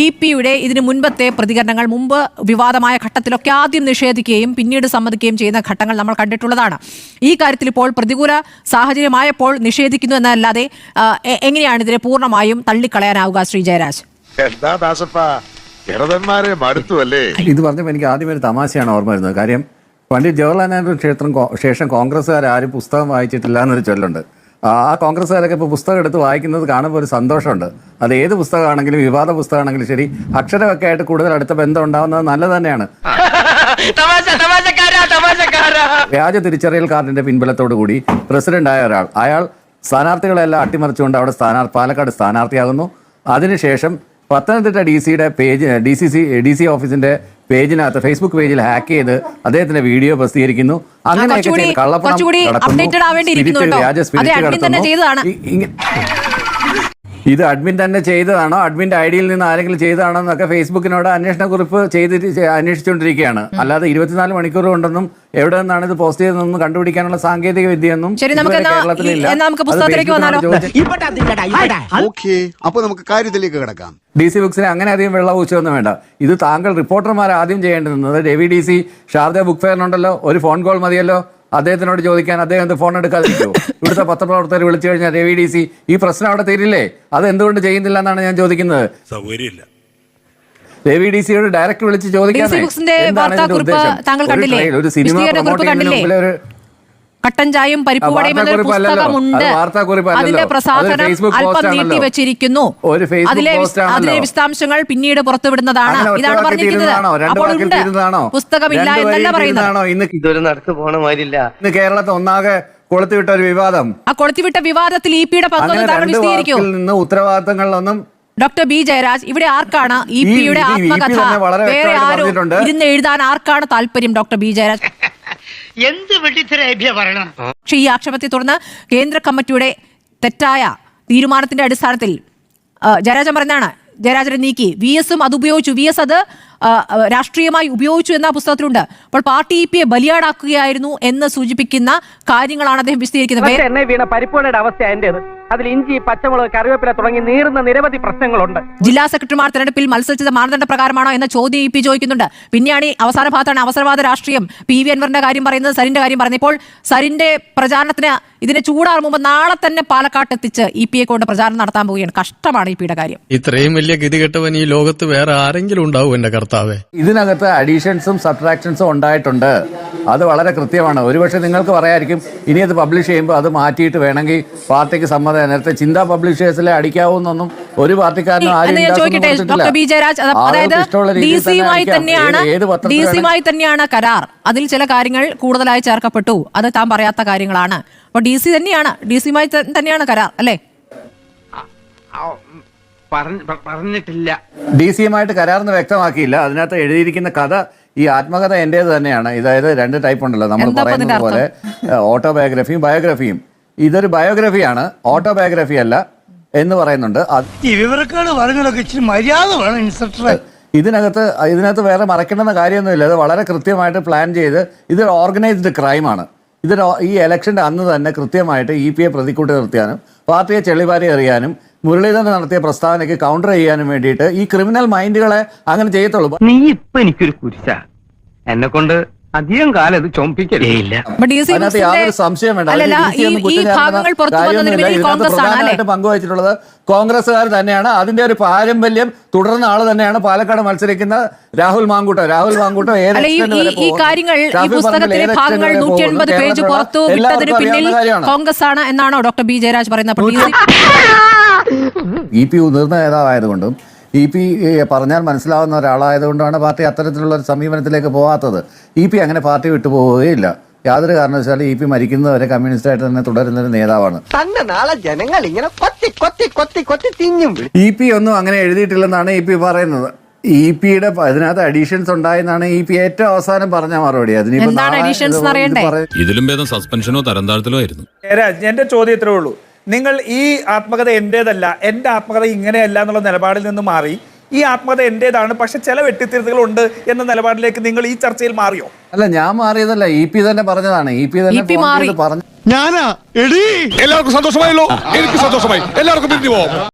E പിയുടെ ഇതിന് മുൻപത്തെ പ്രതികരണങ്ങൾ മുമ്പ് വിവാദമായ ഘട്ടത്തിലൊക്കെ ആദ്യം നിഷേധിക്കുകയും പിന്നീട് സമ്മതിക്കുകയും ചെയ്യുന്ന ഘട്ടങ്ങൾ നമ്മൾ കണ്ടിട്ടുള്ളതാണ്. ഈ കാര്യത്തിൽ ഇപ്പോൾ പ്രതികൂല സാഹചര്യമായപ്പോൾ നിഷേധിക്കുന്നു എന്നല്ലാതെ എങ്ങനെയാണ് ഇതിനെ പൂർണമായും തള്ളിക്കളയാനാവുക ശ്രീ ജയരാജ്? എന്താ ദാസപ്പ? ഇടതന്മാരെ മടുത്തു ഇത് പറഞ്ഞപ്പോൾ എനിക്ക് ആദ്യം ഒരു തമാശയാണ് ഓർമ്മ വരുന്നത്. കാര്യം പണ്ഡിറ്റ് ജവഹർലാൽ നെഹ്റു ക്ഷേത്രം ശേഷം കോൺഗ്രസ്സുകാർ ആരും പുസ്തകം വായിച്ചിട്ടില്ല എന്നൊരു ചൊല്ലുണ്ട്. ആ കോൺഗ്രസ്സുകാരൊക്കെ ഇപ്പോൾ പുസ്തകം എടുത്ത് വായിക്കുന്നത് കാണുമ്പോൾ ഒരു സന്തോഷമുണ്ട്. അത് ഏത് പുസ്തകമാണെങ്കിലും വിവാദ പുസ്തകമാണെങ്കിലും ശരി അക്ഷരമൊക്കെ ആയിട്ട് കൂടുതൽ അടുത്ത ബന്ധം ഉണ്ടാവുന്നത് നല്ലത് തന്നെയാണ്. വ്യാജ തിരിച്ചറിയൽ കാർഡിന്റെ പിൻബലത്തോടു കൂടി പ്രസിഡന്റ് ആയ ഒരാൾ അയാൾ സ്ഥാനാർത്ഥികളെല്ലാം അട്ടിമറിച്ചുകൊണ്ട് അവിടെ സ്ഥാനാർത്ഥി പാലക്കാട് സ്ഥാനാർത്ഥിയാകുന്നു. അതിനുശേഷം പത്തനംതിട്ട ഡി സിയുടെ page D C C D C ഓഫീസിന്റെ പേജിനകത്ത് ഫേസ്ബുക്ക് പേജിൽ ഹാക്ക് ചെയ്ത് അദ്ദേഹത്തിന്റെ വീഡിയോ പ്രസിദ്ധീകരിക്കുന്നു. അങ്ങനെയൊക്കെ ചെയ്ത് കള്ളപ്പണം നടത്തുന്നു. വ്യാജ അത് സ്പിരിറ്റ് തന്നെ കടത്തുന്നു. ഇത് അഡ്മിൻ തന്നെ ചെയ്തതാണോ? അഡ്മിന്റെ ഐഡിയിൽ നിന്ന് ആരെങ്കിലും ചെയ്തതാണോ എന്നൊക്കെ ഫേസ്ബുക്കിനോട് അന്വേഷണ കുറിപ്പ് ചെയ്തിട്ട് അന്വേഷിച്ചുകൊണ്ടിരിക്കുകയാണ്. അല്ലാതെ ഇരുപത്തിനാല് മണിക്കൂർ കൊണ്ടൊന്നും എവിടെ നിന്നാണ് ഇത് പോസ്റ്റ് ചെയ്തതെന്നും കണ്ടുപിടിക്കാനുള്ള സാങ്കേതിക വിദ്യയൊന്നും കാര്യത്തിലേക്ക് കിടക്കാം. ഡി സി ബുക്സിനെ അങ്ങനെ അധികം വെള്ളം ഊച്ചൊന്നും വേണ്ട. ഇത് താങ്കൾ റിപ്പോർട്ടർമാർ ആദ്യം ചെയ്യേണ്ടത് രവി ഡി സി ഷാർദ ബുക്ക് ഫെയറിനുണ്ടല്ലോ ഒരു ഫോൺ കോൾ മതിയല്ലോ. അദ്ദേഹത്തിനോട് ചോദിക്കാൻ അദ്ദേഹം എന്ത് ഫോൺ എടുക്കാതിരിക്കും ഇവിടുത്തെ പത്രപ്രവർത്തകർ വിളിച്ചു കഴിഞ്ഞാൽ രവി ഡി സി ഈ പ്രശ്നം അവിടെ തീരില്ലേ? അത് എന്തുകൊണ്ട് ചെയ്യുന്നില്ല എന്നാണ് ഞാൻ ചോദിക്കുന്നത്. സൗകര്യമില്ല. രവി ഡി സിയോട് ഡയറക്റ്റ് വിളിച്ച് ചോദിക്കാൻ? ഒരു സിനിമ കട്ടൻ ചായയും പരിപ്പുവടയും എന്നൊരു പുസ്തകമുണ്ട് അത് അതിന്റെ പ്രസാധനം അല്പം നീട്ടി വെച്ചിരിക്കുന്നു. നീട്ടിവെച്ചിരിക്കുന്നു ഒരു ഫേസ്ബുക്ക് അതിലെ. അതിലെ വിശദാംശങ്ങൾ പിന്നീട് പുറത്തുവിടുന്നതാണ്. ഇതാണ് പറഞ്ഞിരിക്കുന്നത്. അപ്പോൾ ഉണ്ട്. പുസ്തകമില്ല എന്നല്ല പറയുന്നത്. ഇതൊരു നടക്ക് പോണ മാതിരില്ല ഇന്ന് കേരളത്തെ ഒന്നാകെ കൊളുത്തിവിട്ട ഒരു വിവാദം. ആ കൊളുത്തിവിട്ട വിവാദത്തിൽ ഇ പിയുടെ വാക്കിൽ ഉത്തരവാദിത്തങ്ങളിലൊന്നും ഡോക്ടർ ബി ജയരാജ് ഇവിടെ ആർക്കാണ് ഇ പിയുടെ ആത്മകഥ? വളരെ വേറെ ആരും ഇരുന്ന് എഴുതാൻ ആർക്കാണ് താല്പര്യം ഡോക്ടർ ബി ജയരാജ്? എന്ത് വെട്ടിത്തരേഭ്യ പറയണം പക്ഷേ ഈ ആക്ഷേപത്തെ തുടർന്ന് കേന്ദ്ര കമ്മിറ്റിയുടെ തെറ്റായ തീരുമാനത്തിന്റെ അടിസ്ഥാനത്തിൽ ജയരാജൻ പറഞ്ഞാണ് ജയരാജനെ നീക്കി. വി എസും അത് ഉപയോഗിച്ചു. വി എസ് അത് രാഷ്ട്രീയമായി ഉപയോഗിച്ചു എന്ന പുസ്തകത്തിലുണ്ട്. അപ്പോൾ പാർട്ടി ഇ പിയെ ബലിയാടാക്കുകയായിരുന്നു എന്ന് സൂചിപ്പിക്കുന്ന കാര്യങ്ങളാണ് അദ്ദേഹം വിശദീകരിക്കുന്നത്. വീണ അവസ്ഥ എന്റേത്? അതിൽ ഇഞ്ചി പച്ചമുളക് കറിവേപ്പില തുടങ്ങി നീറുന്ന നിരവധി പ്രശ്നങ്ങളുണ്ട്. ജില്ലാ സെക്രട്ടറിമാർ തെരഞ്ഞെടുപ്പിൽ മത്സരിച്ചത് മാനദണ്ഡ പ്രകാരമാണോ എന്ന ചോദ്യം ഇ പി ചോദിക്കുന്നുണ്ട്. പിന്നെയാണ് ഈ അവസാന ഭാഗത്താണ് അവസരവാദ രാഷ്ട്രീയം. പി വി അൻവറിന്റെ കാര്യം പറയുന്നത് സരിന്റെ കാര്യം പറയുന്നത്. ഇപ്പോൾ സരിന്റെ പ്രചാരണത്തിന് ഇതിനെ ചൂടാറും മുമ്പ് നാളെ തന്നെ പാലക്കാട്ട് എത്തിച്ച് ഇ പി എ കൊണ്ട് പ്രചാരണം നടത്താൻ പോവുകയാണ്. കഷ്ടമാണ് ഇ പിയുടെ കാര്യം. ഇത്രയും വലിയ ഗതികെട്ടവൻ ഈ ലോകത്ത് വേറെ ആരെങ്കിലും ഉണ്ടാവും എന്റെ കർത്താവേ. ഇതിനകത്ത് അഡീഷൻസും സബ്ട്രാക്ഷൻസും ഉണ്ടായിട്ടുണ്ട്. അത് വളരെ കൃത്യമാണ്. ഒരുപക്ഷെ നിങ്ങൾക്ക് പറയായിരിക്കും ഇനി അത് പബ്ലിഷ് ചെയ്യുമ്പോൾ അത് മാറ്റിയിട്ട് വേണമെങ്കിൽ പാർട്ടിക്ക് സമ്മതം. നേരത്തെ ചിന്താ പബ്ലിഷേഴ്സിലെ അടിക്കാവുന്നൊന്നും ഒരു പാർട്ടിക്കാരനും ആരും എന്ന് ഞാൻ ഉണ്ടാക്കുന്നു ചോദിക്കട്ടെ ഡോക്ടർ ബി ജയരാജ് അതായത് ഡി സിയുമായി തന്നെയാണ് ഡി സിയുമായി തന്നെയാണ് കരാർ. അതിൽ ചില കാര്യങ്ങൾ കൂടുതലായി ചേർക്കപ്പെട്ടു. അത് താൻ പറയാത്ത കാര്യങ്ങളാണ്. അപ്പൊ ഡി സി തന്നെയാണ്. ഡി സിയുമായി തന്നെയാണ് കരാർ അല്ലേ? പറഞ്ഞിട്ടില്ല. ഡി സിയുമായിട്ട് കരാർന്ന് വ്യക്തമാക്കിയില്ല. അതിനകത്ത് എഴുതിയിരിക്കുന്ന കഥ ഈ ആത്മകഥ എന്റേത് തന്നെയാണ്. ഇതായത് രണ്ട് ടൈപ്പ് ഉണ്ടല്ലോ. നമ്മൾ പറയുന്നത് പോലെ ഓട്ടോബയോഗ്രഫിയും ബയോഗ്രഫിയും ഇതൊരു ബയോഗ്രഫിയാണ് ഓട്ടോബയോഗ്രഫി അല്ല. എന്ന് പറയുന്നുണ്ട്. അത് ഈ വിവരക്കാട് പറഞ്ഞതൊക്കെ ഇച്ചിരി മര്യാദ വേണം ഇൻസ്പെക്ടറെ ഇതിനകത്ത് ഇതിനകത്ത് വേറെ മറക്കേണ്ടെന്ന കാര്യമൊന്നുമില്ല. ഇത് വളരെ കൃത്യമായിട്ട് പ്ലാൻ ചെയ്ത് ഇതൊരു ഓർഗനൈസ്ഡ് ക്രൈമാണ്. ഇത് ഈ ഇലക്ഷന്റെ അന്ന് തന്നെ കൃത്യമായിട്ട് ഇ പി എ പ്രതിക്കൂട്ടി നിർത്തിയാനും പാർട്ടിയെ ചെളിവാരി എറിയാനും മുരളീധരൻ നടത്തിയ പ്രസ്താവനയ്ക്ക് കൗണ്ടർ ചെയ്യാനും വേണ്ടിയിട്ട് ഈ ക്രിമിനൽ മൈൻഡുകളെ അങ്ങനെ ചെയ്യത്തുള്ളൂ. നീ ഇപ്പൊ എനിക്കൊരു കുരിശ. എന്നെ കൊണ്ട് അധികം കാലം ഇത് ചൊമ്പിക്കലേ ഇല്ല. അപ്പോൾ അതിനകത്ത് യാതൊരു സംശയം വേണ്ട. അതിൽ ഈ DC ഒന്നും കുറ്റം ഭാഗങ്ങൾ പുറത്തു വന്നതിന് കാര്യമൊന്നുമില്ല. ഇതിനകത്ത് കോൺഗ്രസ് ആണ് അല്ലേ? പ്രധാനമായിട്ട് പങ്കുവച്ചിട്ടുള്ളത് കോൺഗ്രസ്സുകാർ തന്നെയാണ്. അതിന്റെ ഒരു പാരമ്പര്യം തുടർന്ന ആൾ തന്നെയാണ് പാലക്കാട് മത്സരിക്കുന്ന രാഹുൽ മാങ്കൂട്ടം. രാഹുൽ മാങ്കൂട്ടം ഏത് ഈ? കാര്യങ്ങൾ ഈ പുസ്തകത്തിലെ ഭാഗങ്ങൾ നൂറ്റി? എൺപത് പേജ് പുറത്തു വിട്ടതിന് പിന്നിൽ കോൺഗ്രസ് ആണ് എന്നാണോ ഡോക്ടർ ബി ജയരാജ് പറയുന്നത്? ഇ പി ഉതിർന്ന നേതാവായതുകൊണ്ടും ഇ പി പറഞ്ഞാൽ മനസ്സിലാവുന്ന ഒരാളായതുകൊണ്ടാണ് പാർട്ടി അത്തരത്തിലുള്ള ഒരു സമീപനത്തിലേക്ക് പോകാത്തത് ഇ പി അങ്ങനെ പാർട്ടി വിട്ടു പോവുകയില്ല. യാതൊരു കാരണവശാലും ഇ പി മരിക്കുന്നവരെ കമ്മ്യൂണിസ്റ്റായിട്ട് തന്നെ തുടരുന്ന ഒരു നേതാവാണ്. തന്നെ നാളെ ജനങ്ങൾ ഇങ്ങനെ കൊത്തി കൊത്തി കൊത്തി കൊത്തി ഇ പി ഒന്നും അങ്ങനെ എഴുതിയിട്ടില്ലെന്നാണ് ഇ പി പറയുന്നത്. ഇ പിയുടെ അതിനകത്ത് അഡീഷൻസ് ഉണ്ടായെന്നാണ് ഇ പി ഏറ്റവും അവസാനം പറഞ്ഞ മറുപടി. അതിനിപ്പോ? ഇതിലും ഭേദം സസ്പെൻഷനോ തരം താഴ്ത്തലോ ആയിരുന്നു. എന്റെ ചോദ്യം ഇത്രേ ഉള്ളൂ. നിങ്ങൾ ഈ ആത്മകഥ എന്റേതല്ല എന്റെ ആത്മകഥ ഇങ്ങനെയല്ല എന്നുള്ള നിലപാടിൽ നിന്ന് മാറി. ഈ ആത്മകഥ എന്റേതാണ് പക്ഷെ ചില വെട്ടിത്തിരുത്തുകൾ ഉണ്ട് എന്ന നിലപാടിലേക്ക് നിങ്ങൾ ഈ ചർച്ചയിൽ മാറിയോ? അല്ല ഞാൻ മാറിയതല്ല ഇ പി തന്നെ പറഞ്ഞതാണ്. ഇ പി തന്നെ പറഞ്ഞു ഞാനാ? എടീ! എല്ലാവർക്കും സന്തോഷമായല്ലോ. എനിക്ക് സന്തോഷമായി. എല്ലാവർക്കും പിരിഞ്ഞു പോവാം.